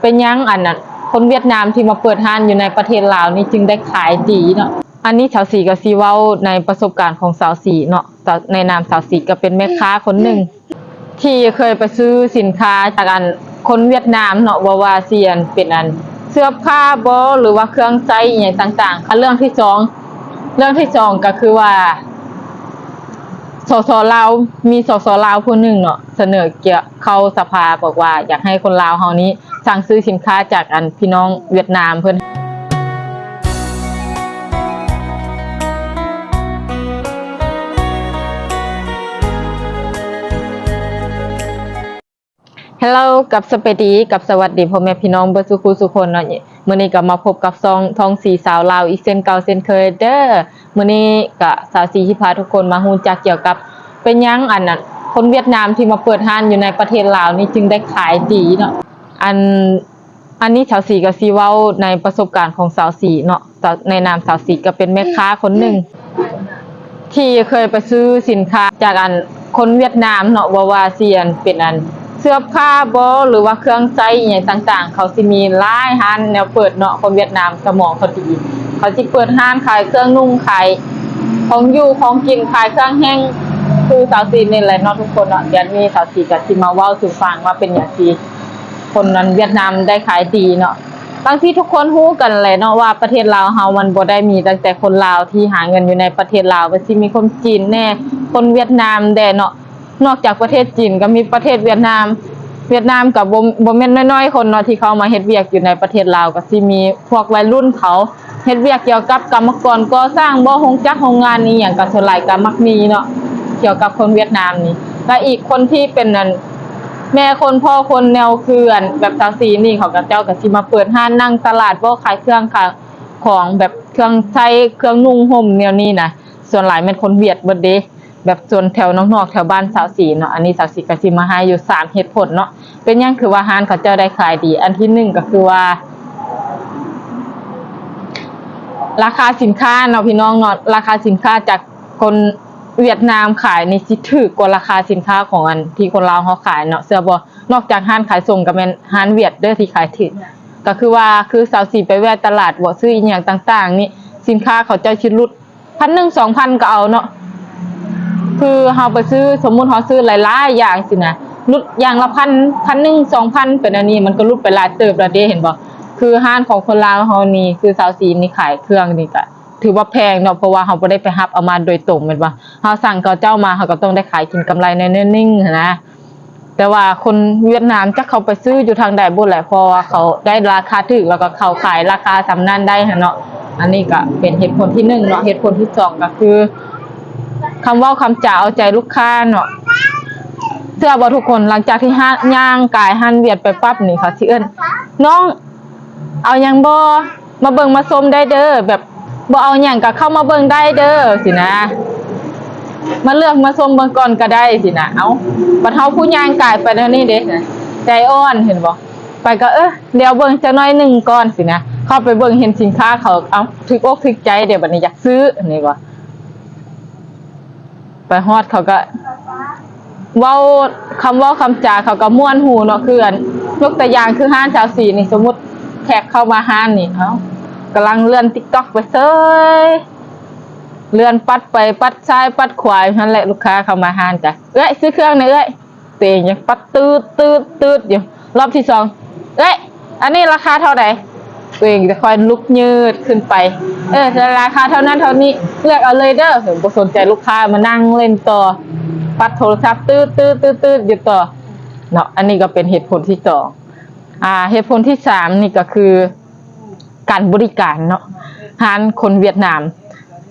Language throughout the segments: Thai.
เป็นยังอันนั้นคนเวียดนามที่มาเปิดห้านอยู่ในประเทศลาวนี่จึงได้ขายดีเนาะอันนี้สาวสีก็สิเว้าในประสบการณ์ของสาวสีเนาะในนามสาวสีก็เป็นแม่ค้าคนหนึ่งที่เคยไปซื้อสินค้าจากอันคนเวียดนามเนาะว่าวาเซียนเป็นอัน เสื้อผ้าบ่หรือว่าเครื่องใช้อหย่างต่างๆอันเรื่องที่สองเรื่องที่สองก็คือว่าสสลาวมีสสลาวผู้หนึ่งเนาะเสนอเกี่ยวเข้าสภาบอกว่า อยากให้คนลาวเฮานี้ สั่งซื้อสินค้าจากอันพี่น้องเวียดนามเพิ่อนฮัลโหลกับสเปดีกับสวัสดีพ่อแม่พี่น้องเบิดสุขุสุคนเนาะมื้อนี้ก็มาพบกับซองทองสีสาวลาวอีกเช่นเก่าเช่นเคยเด้อมื้อนี้ก็สาวสีที่พาทุกคนมาฮู้จักเกี่ยวกับ เป็นยังอันนั้นคนเวียดนามที่มาเปิดห้านอยู่ในประเทศลาวนี่จึงได้ขายดีเนาะ อันอันนี้สาวสีก็สิเว้าในประสบการณ์ของสาวสีเนาะสาวในนามสาวสีก็เป็นแม่ค้าคนหนึ่งที่เคยไปซื้อสินค้าจากอันคนเวียดนามเนาะว่าว่าเซียนเป็นอันเสื้อผ้าบ่หรือว่าเครื่องใช้อหย่างต่าง ๆ เขาสิมีหลายร้านแนวเปิดเนาะคนเวียดนามสมองเขาดีเขาสิเปิดร้านขายเครื่องนุ่งขายของอยู่ของกินขายเครื่องแห้งคือสาวซีนี่แหละเนาะทุกคนเนาะเดี๋ยวนี้สาวซีก็สิมาเว้าสู่ฟังว่าเป็นหยังสิ คนนั้นเวียดนามได้ขายดีเนาะบางที่ทุกคนฮู้กันแหละเนาะว่าประเทศลาวเฮามันบ่ได้มีตั้งแต่คนลาวที่หาเงินอยู่ในประเทศลาวมันสิมีคนจีนแน่ คนเวียดนามแด่เนาะนอกจากประเทศจีนก็มีประเทศเวียดนาม เวียดนามกับบ่แม่นน้อยๆคนเนาะที่เขามาเฮ็ดเวียกอยู่ในประเทศลาวก็สิมีพวกวัยรุ่นเขาเฮ็ดเวียกเกี่ยวกับกรรมกรก่อสร้างบ่โรงจักรโรงงานนี้หยังก็ส่วนหลายก็มักมีเนาะเกี่ยวกับคนเวียดนามนี่และอีกคนที่เป็นนั่น แม่คนพ่อคนแนวเคืออันแบบสาวสีนี่เขาก็เจ้าก็สิมาเปิดห้านนั่งตลาดบ่ขายเครื่องขายของแบบเครื่องใช้เครื่องนุ่งห่มแนวนี้นะส่วนหลายเป็นคนเวียดเบิดเดแบบส่วนแถวนอกๆแถวบ้านสาวสีเนาะอันนี้สาวสีก็สิมาให้อยู่สามเหตุผลเนาะเป็นยังคือว่าห้านเขาเจ้าได้ขายดี อันที่หนึ่งก็คือว่า ราคาสินค้าเนาะพี่น้องเนาะราคาสินค้าจากคน เวียดนามขายนี่สิถูกกว่าราคาสินค้าของอันที่คนลาวเขาขายเนาะเสื้อบ่นอกจากห้านขายส่งก็แม่นห้านเวียดเด้อที่ขายถูกก็คือว่าคือสาวสีไปแวะตลาดบ่ซื้ออีหยังต่าง ๆ นี่สินค้าเขาเจ้าชิดลุดพันหนึ่งสองพันก็เอาเนาะคือเราไปซื้อสมมุติเราซื้อหลายๆอย่างสินะรุดอย่างละพันพันหนึ่งสองพันเป็นอันนี้มันก็รุดไปหลายเติบแล้วเด้เห็นบ่คือห้านของคนลาวเฮานี่คือสาวสีนี่ขายเครื่องนี่ก็ ถือว่าแพงเนาะเพราะว่าเราบ่ได้ไปรับเอามาโดยตรงแม่นบ่าเราสั่งเขาเจ้ามาเราก็ต้องได้ขายกินกำไรในนิ่งนะแต่ว่าคนเวียดนามจะเขาไปซื้ออยู่ทางใดบ่แหละเพราะว่าเขาได้ราคาถูกแล้วก็เขาขายราคาสำนันได้เนาะอันนี้ก็เป็นเหตุผลที่หนึ่งเนาะเหตุผลที่สองก็คือคำว่าคำจ่าเอาใจลูกค้าเนาะเสื้อบ่ทุกคนหลังจากที่ห้าย่างกายหันเวียดไปปั๊บนี่เขาสิเอิ้นน้อง เอายังบ่มาเบิ่งมาชมได้เด้อแบบ บ่เอาหยังก็เข้ามาเบิ่งได้เด้อสินะ มาเลือกมาชมเบิ่งก่อนก็ได้สินะเอาบัดเฮาผู้ย่างกายไปแล้วนี่เด้ใจอ่อนเห็นบ่ไปก็เออเดี๋ยวเบิ่งจักหน่อยหนึ่งก่อนสินะเข้าไปเบิ่งเห็นสินค้าเขาเอาถึกอกถึกใจเดี๋ยวบัดนี้อยากซื้ออันนี้บ่ไปฮอดเขาก็เว้าคำเว้าคำจาเขาก็ม่วนหูเนาะคืออันยกตัวอย่างคือห้านชาวสีนี่สมมุติแขกเข้ามาห้านนี่เอ้า กำลังเลื่อน TikTok ไปเซยเลื่อนปัดไปปัดซ้ายปัดขวานั่นแหละลูกค้าเข้ามาหานจ้ะเอ้ยซื้อเครื่องหน่อยเอ้ยเตงยังปัดตืดตืดตืดอยู่รอบที่สองเอ้ยอันนี้ราคาเท่าไหร่ตัวเองจะคอยลุกยืดขึ้นไป เออจะราคาเท่านั้นเท่านี้เลือกเอาเลยเด้อถึงบ่สนใจลูกค้ามานั่งเล่นต่อ ปัดโทรศัพท์ตื้อตื้อตื้อตื้ออยู่ต่อเนาะอันนี้ก็เป็นเหตุผลที่สองอ่า เหตุผลที่สามนี่ก็คือ การบริการเนาะร้านคนเวียดนาม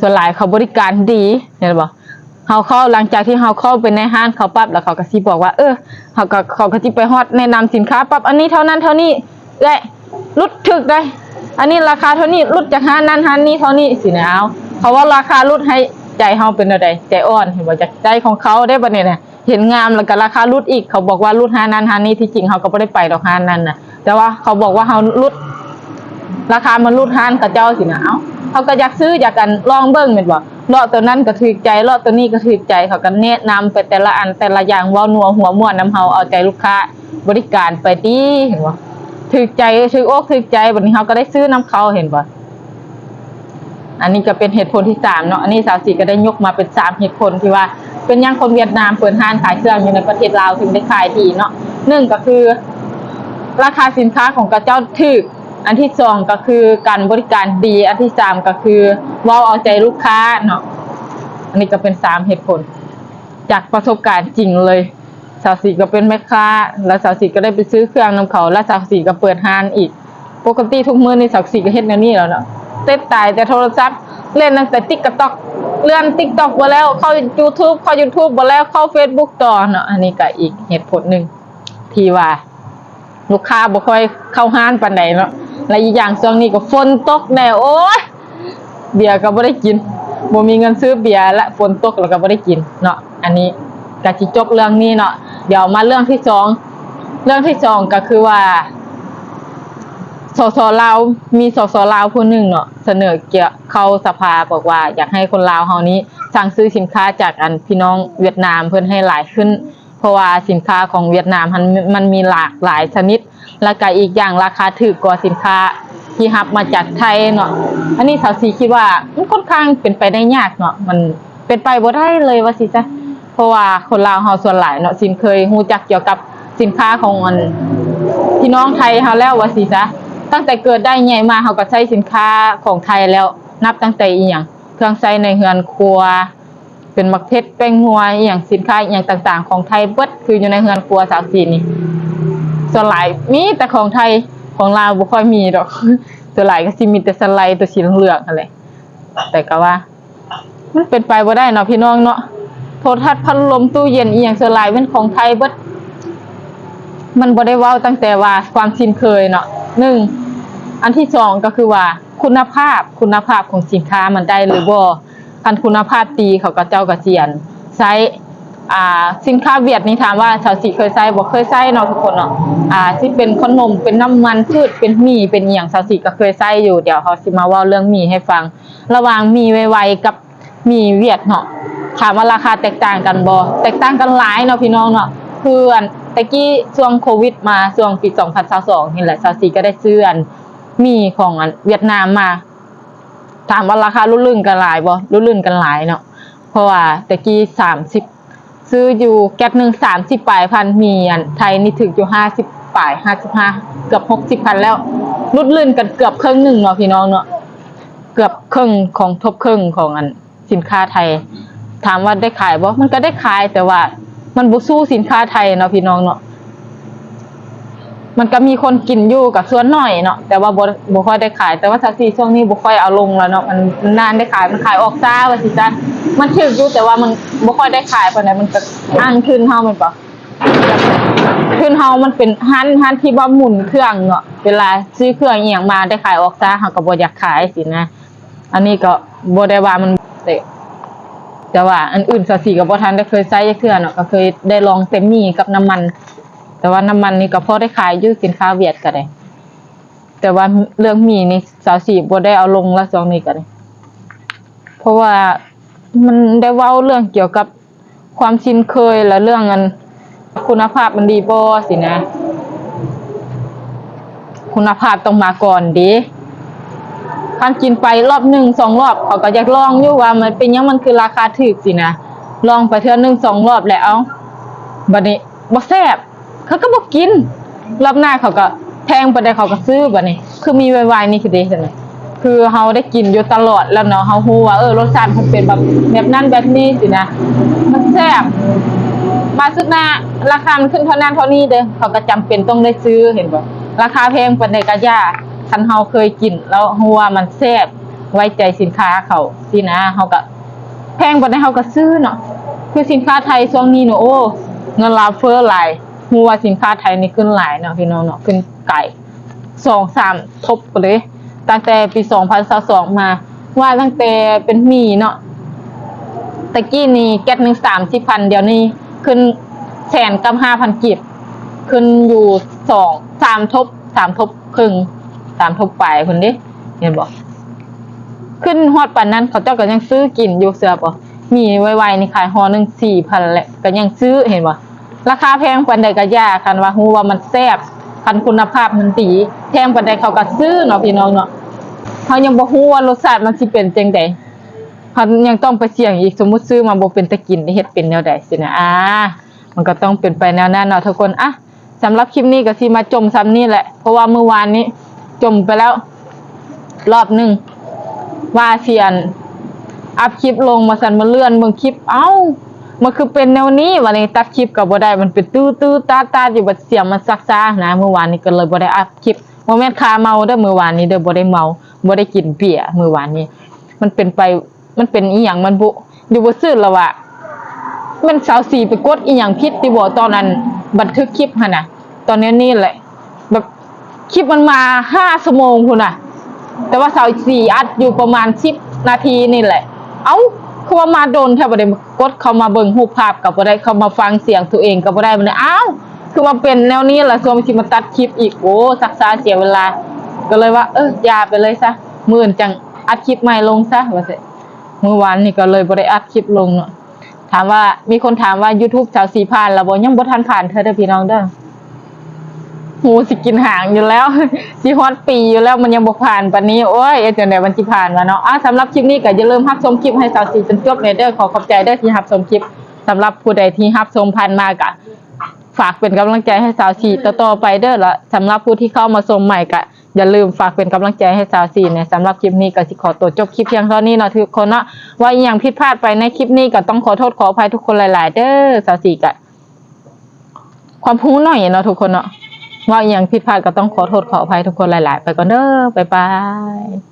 ส่วนหลายเขาบริการดีเห็นบ่เขาเข้าหลังจากที่เขาเข้าไปในห้างเขาปั๊บแล้วเขาก็สิบอกว่า เออเขาก็เขาก็สิไปฮอดแนะนำสินค้าปั๊บอันนี้เท่านั้นเท่านี้เอ้ลดถึกได้ อันนี้ราคาเท่านี้ลดจากห้านนั้นห้านนี้เท่านี้สินะเอาเขาว่าราคาลดให้ใจเฮาเป็นอะไรใจอ่อนเห็นบ่จากใจของเขาได้บ่เนี่ยนะเห็นงามแล้วก็ราคาลดอีก เขาบอกว่าลดห้านั้นห้านนี้ที่จริงเขาก็บ่ได้ไปดอกห้านนั้นนะแต่ว่าเขาบอกว่าเฮาลด ราคามันรูดห้านกับเจ้าสินะเอ้าเขาก็อยากซื้ออยากกันลองเบิ้งแม่นบ่เลาะตัวนั้นก็ถูกใจเลาะตัวนี้ก็ถูกใจเขาก็แนะนำไปแต่ละอันแต่ละอย่างว้านัวหัวม่วนนํเฮาเอาใจลูกค้าบริการไปดีเห็นบ่ถึกใจถึกอกถึกใจบัดนี้เขาก็ได้ซื้อน้ำเขาเห็นบ่อันนี้ก็เป็นเหตุผลที่สามเนาะอันนี้สาวสีก็ได้ยกมาเป็นสามเหตุผลที่ว่า เป็นยังคนเวียดนามเปิดห้านขายเครื่องอยู่ในประเทศลาวถึงได้ขายดีเนาะหนึ่งก็คือ ราคาสินค้าของกระเจ้าถึก อันที่สองก็คือการบริการดี อันที่สามก็คือว้าเอาใจลูกค้าเนาะอันนี้ก็เป็นสามเหตุผล จากประสบการณ์จริงเลยสาวสีก็เป็นแม่ค้า แล้วสาวสีก็ได้ไปซื้อเครื่องนำเขา แล้วสาวสีก็เปิดห้านอีก ปกติทุกมื้อในสาวสีก็เฮ็ดแนวนี้แล้วเนาะเต้นตายแต่โทรศัพท์เล่นตั้งแต่ติ๊กต็อกเลื่อนติ๊กต็อกมาแล้วเข้า YouTube เข้า YouTube มาแล้วเข้า Facebook ต่อเนาะอันนี้ก็อีกเหตุผลหนึ่งที่ว่า ลูกค้าบ่ค่อยเข้าห้านปานใดเนาะ และอีกอย่างช่วงนี้ก็ฝนตกแน่โอ้ยเบียร์ก็บ่ได้กินบ่มีเงินซื้อเบียร์และฝนตกแล้วก็บ่ได้กินเนาะอันนี้ก็สิจบเรื่องนี้เนาะเดี๋ยวมาเรื่องที่สองเรื่องที่สองก็คือว่าสสลาวมีสสลาวผู้หนึ่งเนาะเสนอเกี่ยวเข้าสภาบอกว่า อยากให้คนลาวเฮานี้สั่งซื้อสินค้าจากอันพี่น้องเวียดนามเพื่อให้หลายขึ้น เพราะว่าสินค้าของเวียดนามมันมันมีหลากหลายชนิด และก็อีกอย่างราคาถูกกว่าสินค้าที่รับมาจากไทยเนาะอันนี้สาวสีคิดว่ามันค่อนข้างเป็นไปได้ยากเนาะมันเป็นไปบ่ได้เลยว่าสิจ้ะเพราะว่าคนลาวเฮาส่วนหลายเนาะสินเคยฮู้จักเกี่ยวกับสินค้าของอันพี่น้องไทยเฮาแล้วว่าสิจ๊ะตั้งแต่เกิดได้ใหญ่มาเฮาก็ใช้สินค้าของไทยแล้วนับตั้งแต่อีหยังเครื่องใช้ในเฮือนครัว เป็นมักเพชรแป้งนัวอีหยังสินค้าอีหยังต่าง ๆ ของไทยเบิดคืออยู่ในเฮือนครัวสาวสีนี่ ส่วนหลายมีแต่ของไทยของลาวบ่ค่อยมีดอกส่วนหลายก็สิมีแต่สไลด์ตัวสีเหลืองๆนั่นแต่ก็ว่า มันเป็นไปบ่ได้เนาะพี่น้องเนาะโทรทัศน์พัดลมตู้เย็นอีหยังส่วนหลายเป็นของไทยเบิดมันบ่ได้ว้าตั้งแต่ว่าความชินเคยเนาะหนึ่งอันที่สองก็คือว่าคุณภาพคุณภาพของสินค้ามันได้หรือบ่คันคุณภาพดีเขาก็เจ้าก็เจียนใช้ อ่าสินค้าเวียดนี่ถามว่าชาวสีเคยใช้บ่เคยใช้เนาะทุกคนเนาะอ่าที่เป็นขนมเป็นน้ำมันพืชเป็นหมี่เป็นอีหยังชาวสีก็เคยใช้อยู่เดี๋ยวเขาสิมาเว้าเรื่องหมี่ให้ฟัง ระหว่างหมี่ไวๆกับหมี่เวียดเนาะถามว่าราคาแตกต่างกันบ่แตกต่างกันหลายเนาะพี่น้องเนาะคืออันตะกี้ช่วงโควิดมาช่วงปี 2022นี่แหละซาซีก็ได้ซื้ออันมีของอันเวียดนามมา ถามว่าราคารุ่นลื่นกันหลายบ่รุ่นลื่นกันหลายเนาะเพราะว่าตะกี้30 ซื้ออยู่แก๊ปหนึ่งสามสิบปลายพันมีอันไทยนี่ถึงอยู่ห้าสิบปลายห้าสิบห้าเกือบหกสิบพันแล้วรุดลื่นกันเกือบครึ่งหนึ่งเนาะพี่น้องเนาะเกือบครึ่งของทบครึ่งของอันสินค้าไทย ถามว่าได้ขายบ่มันก็ได้ขายแต่ว่า มันบุสู้สินค้าไทยเนาะพี่น้องเนาะ มันก็มีคนกินอยู่กับส่วนหน่อยเนาะแต่ว่าบ่บ่ค่อยได้ขาย แต่ว่าทักซี่ช่วงนี้บ่ค่อยเอาลงแล้วเนาะมันนานได้ขายมันขายออกซ่าว่าสิจ้ะมันถึกอยู่แต่ว่ามันบ่ค่อยได้ขายปานใดมันก็อ้างขึ้นเฮาม่นบ่ขึ้นเฮามันเป็นร้านร้านที่บ่หมุนเครื่องเนาะเวลาซื้อเครื่องอีหยังมาได้ขายออกซ่าเฮาก็บ่อยากขายสินะ อันนี้ก็บ่ได้ว่ามันเตะแต่ว่าอันอื่นสสีกับบ่ทันได้เคยใช้จักเทื่อเนาะก็เคยได้ลองเต็มมีกับน้ำมัน แต่ว่าน้ำมันนี่ก็พอได้ขายอยู่สินค้าเวียดก็ได้แต่ว่าเรื่องมีนี่สาวสีบ่ได้เอาลงละสองนี้ก็ได้เพราะว่ามันได้เว้าเรื่องเกี่ยวกับความชินเคยและเรื่องอันคุณภาพมันดีบ่สินะ คุณภาพต้องมาก่อนดิคันกินไปรอบหนึ่งสองรอบเขาก็อยากลองอยู่ว่ามันเป็นยังมันคือราคาถูกสินะลองไปเทื่อหนึ่งสองรอบแล้วบัดนี้บ่แซ่บ เขาก็บ่กิน รอบหน้าเขาก็แพงไปได้เขาก็ซื้อบัดนี้คือมีไวๆนี่คือเด้จังได๋คือเฮาได้กินอยู่ตลอดแล้วเนาะเฮาฮู้ว่าเออรสชาติมันเป็นแบบแบบนั้นแบบนี้สินะมันแซ่บมาสุดหน้าราคามันขึ้นเท่านั้นเท่านี้เด้อเขาก็จำเป็นต้องได้ซื้อเห็นบ่ราคาแพงปานใดก็ย่าคันเฮาเคยกิน แล้วฮู้ว่ามันแซ่บไว้ใจสินค้าเขาสินะเฮาก็แพงกว่านั้นเฮาก็ซื้อเนาะคือสินค้าไทยช่วงนี้เนาะโอ้เงินลาวเฟ้อหลาย ฮู้ว่าสินค้าไทยนี่ขึ้นหลายเนาะพี่น้องเนาะขึ้นไกล2 3ทบเลย ตั้งแต่ปี2022มา ว่าตั้งแต่เป็นหมีเนาะตะกี้นี่แก๊สหนึ่ง30,000เดี๋ยวนี้ขึ้นแสนกับ5,000กีบขึ้นอยู่สองสามทบสามทบครึ่งสามทบไปคนดิเห็นบอกขึ้นฮอดปันนั้นเขาเจ้าก็ยังซื้อกินอยู่เสือบ่มีไวๆนี่ขายฮอหนึ่งสี่พันแหละก็ยังซื้อเห็นบ่ ราคาแพงปันใดก็ยากคันว่าฮู้ว่ามันแซ่บคันคุณภาพมันดีแพงปานใดเขาก็ซื้อเนาะพี่น้องเนาะเขายังบ่ฮู้ว่ารสชาติมันสิเป็นจังไดเขายังต้องไปเสี่ยงอีกสมมุติซื้อมาบ่เป็นตะกินเฮ็ดเป็นแนวใดสินะอ่ามันก็ต้องเป็นไปแนวนั้นเนาะทุกคนอะสำหรับคลิปนี้ก็สิมาจมซ้ำนี่แหละ เพราะว่าเมื่อวานนี้ จมไปแล้ว รอบหนึ่งว่าเสียน อัพคลิปลงมาสันมาเลื่อนเบิ่งคลิป เอ้า มันคือเป็นแนวนี้วันนี้ตัดคลิปกับบ่ได้มันเป็นตื้อตื้อตาตาอยู่บัดเสียงมันซักซ่านะเมื่อวานนี้ก็เลยบ่ได้อัพคลิปบ่แม่นคาเมาเด้อเมื่อวานนี้เด้อบ่ได้เมาบ่ได้กินเบียร์เมื่อวานนี้ มันเป็นไปมันเป็นอีหยังมันบุอยู่บ่ซื่อแล้วว่ามันสาวสีไปกดอีหยังผิดที่บ่ตอนนั้นบันทึกคลิปหั่นน่ะ ตอนนี้นี่แหละแบบคลิปมันมา5ชั่วโมงพุ่นน่ะ แต่ว่าสาวสี่อัดอยู่ประมาณสิบนาทีนี่แหละ เอ้า คือว่ามาโดนแทบบ่ได้กดเข้ามาเบิ่งรูปภาพกับบ่ได้เข้ามาฟังเสียงตัวเองกับบ่ได้มันเลยอ้าวคือมาเป็นแนวนี้ล่ะส่วนมันสิมาตัดคลิปอีกโอ้ซักซาเสียเวลา ก็เลยว่า เอออย่าไปเลยซะมื้ออนจังอัดคลิปใหม่ลงซะว่าซั่นเมื่อวานนี่ก็เลยบ่ได้อัดคลิปลงเนาะถามว่ามีคนถามว่า YouTube สาวสีผ่านแล้วบ่ยังบ่ทันผ่านเธอเด้อพี่น้องเด้อ หูสิกินหางอยู่แล้วสิฮอดปีอยู่แล้วมันยังบ่ผ่านปานนี้โอ้ยเอ็ดจังได๋มันสิผ่านวะเนาะอะสำหรับคลิปนี้ก็อย่าลืมรับชมคลิปให้สาวสีจนจบเลยเด้อขอขอบใจเด้อที่รับชมคลิปสำหรับผู้ใดที่รับชมผ่านมาก็ฝากเป็นกำลังใจให้สาวสีต่อๆไปเด้อละสำหรับผู้ที่เข้ามาชมใหม่ก็อย่าลืมฝากเป็นกำลังใจให้สาวสีเนี่ยสำหรับคลิปนี้ก็สิขอตัวจบคลิปเพียงเท่านี้เนาะทุกคนเนาะว่าอีหยังผิดพลาดไปในคลิปนี้ก็ต้องขอโทษขออภัยทุกคนหลาย ๆ เด้อสาวสีก็ความพูหน่อยเนาะทุกคนเนาะ ว่าอย่างผิดพลาดก็ต้องขอโทษขออภัยทุกคนหลาย ๆ ไปก่อนเด้อบ๊ายบาย